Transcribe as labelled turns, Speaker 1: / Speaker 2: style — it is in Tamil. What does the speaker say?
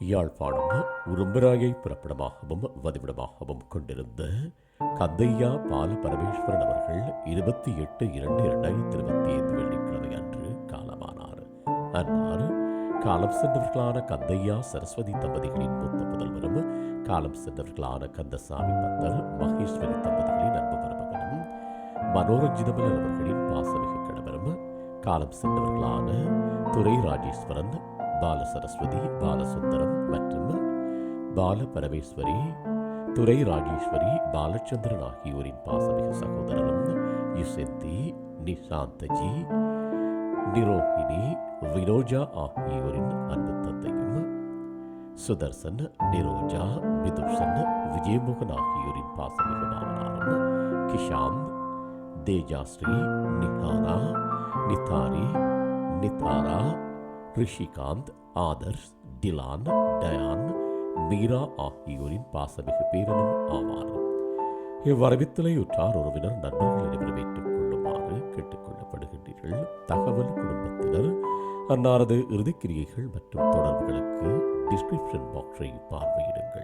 Speaker 1: யாழ்ப்பாணம் உரும்பராயை புறப்படமாகவும் வதிவிடமாகவும் கொண்டிருந்த கந்தையா பால பரமேஸ்வரன் அவர்கள் இருபத்தி எட்டு இரண்டு இரண்டாயிரத்தி இருபத்தி ஐந்து வெள்ளிக்கிழமை அன்று காலமானார். அன்னார் காலம் சென்றவர்களான கந்தையா சரஸ்வதி தம்பதிகளின் மூத்த முதல்வரும் காலம் சென்றவர்களான கந்தசாமி பத்தர் மகேஸ்வரி தம்பதிகளின் அன்பு மருமகனும் மனோரஞ்சிதமலர் அவர்களின் பாசமிகு கணவரும் காலம் சென்றவர்களான துரை ராஜேஸ்வரன் பால சரஸ்வதி பாலசுந்தரம் மற்றும் பால பரமேஸ்வரி துரை ராஜேஸ்வரி பாலச்சந்திரன் ஆகியோரின் பாசமிகு சகோதரரும் யுசந்தி நிஷாந்தஜி நிரோஹினி வினோஜா ஆகியோரின் அன்பு தந்தையும் சுதர்சன் நிரோஜா விதுஷன் விஜயமோகன் ஆகியோரின் பாசமிகு மாமனாரும் கிஷாந்த் தேஜாஸ்ரீ நிஹானா நிதாரி நிதாரா ரிஷிகாந்த் ஆதர்ஷ் டிலான் டயான் மீரா ஆகியோரின் பாசமிகு பேரனும் ஆவார். இவ்வரவித்தலையுற்றார் உறவினர் நண்பர்கள் அனைவரும் கொள்ளுமாறு கேட்டுக்கொள்ளப்படுகின்றீர்கள். தகவல் குடும்பத்தினர் அன்னாரது இறுதிக்கிரியைகள் மற்றும் தொடர்புகளுக்கு டிஸ்கிரிப்ஷன் பாக்ஸை பார்வையிடுங்கள்.